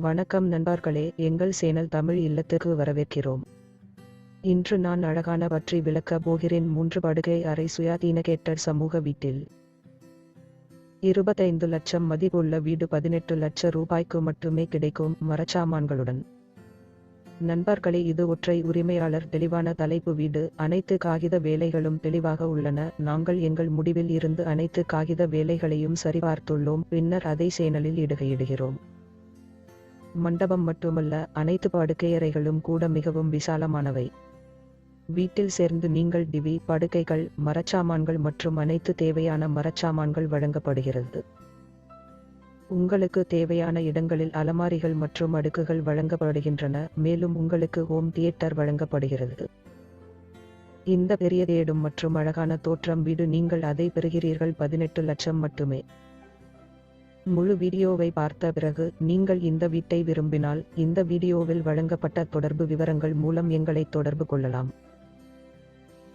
வணக்கம் நண்பர்களே எங்கள் சேனல் தமிழ் இல்லத்துக்கு வரவேற்கிறோம். இன்று நான் அழகான பற்றி விளக்க போகிறேன். மூன்று படுகை அறை சுயாதீன கேட்டர் சமூக வீட்டில். இருபத்தைந்து லட்சம் மதிப்புள்ள வீடு பதினெட்டு லட்ச ரூபாய்க்கு மட்டுமே கிடைக்கும் மரச்சாமான்களுடன். நண்பர்களே இது ஒற்றை உரிமையாளர் தெளிவான தலைப்பு வீடு. அனைத்து காகித வேலைகளும் தெளிவாக உள்ளன. நாங்கள் எங்கள் முடிவில் இருந்து அனைத்து காகித வேலைகளையும் சரிபார்த்துள்ளோம். பின்னர் அதை சேனலில் இடுகையிடுகிறோம். மண்டபம் மட்டுமல்ல அனைத்து படுக்கையறைகளும் கூட மிகவும் விசாலமானவை. வீட்டில் சேர்ந்து நீங்கள் டிவி படுக்கைகள் மரச்சாமான்கள் மற்றும் அனைத்து தேவையான மரச்சாமான்கள் வழங்கப்படுகிறது. உங்களுக்கு தேவையான இடங்களில் அலமாரிகள் மற்றும் அடுக்குகள் வழங்கப்படுகின்றன மேலும் உங்களுக்கு ஹோம் தியேட்டர் வழங்கப்படுகிறது. இந்த பெரிய தேடும் மற்றும் அழகான தோற்றம் வீடு நீங்கள் அதை பெறுகிறீர்கள் பதினெட்டு லட்சம் மட்டுமே. முழு வீடியோவை பார்த்த பிறகு நீங்கள் இந்த வீட்டை விரும்பினால் இந்த வீடியோவில் வழங்கப்பட்ட தொடர்பு விவரங்கள் மூலம் எங்களை தொடர்பு கொள்ளலாம்.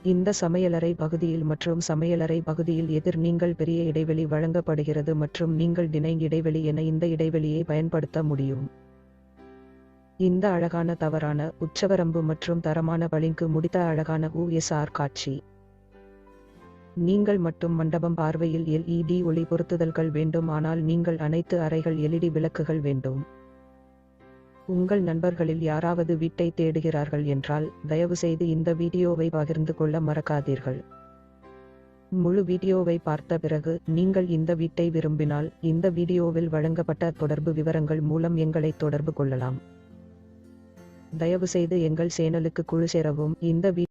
இந்த சமையலறை பகுதியில் மற்றும் சமையலறை பகுதியில் எதிர் நீங்கள் பெரிய இடைவெளி வழங்கப்படுகிறது மற்றும் நீங்கள் டினைங் இடைவெளி என இந்த இடைவெளியை பயன்படுத்த முடியும். இந்த அழகான தவறான உச்சவரம்பு மற்றும் தரமான பளிங்கு முடித்த அழகான USR காட்சி. நீங்கள் மட்டும் மண்டபம் பார்வையில் எல்இடி ஒளி பொருத்துதல்கள் வேண்டும் ஆனால் நீங்கள் அனைத்து அறைகள் எல்இடி விளக்குகள் வேண்டும். உங்கள் நண்பர்களில் யாராவது வீட்டை தேடுகிறார்கள் என்றால் தயவு செய்து இந்த வீடியோவை பகிர்ந்து கொள்ள மறக்காதீர்கள். முழு வீடியோவை பார்த்த பிறகு நீங்கள் இந்த வீட்டை விரும்பினால் இந்த வீடியோவில் வழங்கப்பட்ட தொடர்பு விவரங்கள் மூலம் எங்களை தொடர்பு கொள்ளலாம். தயவு செய்து எங்கள் சேனலுக்கு குழு சேரவும் இந்த வீ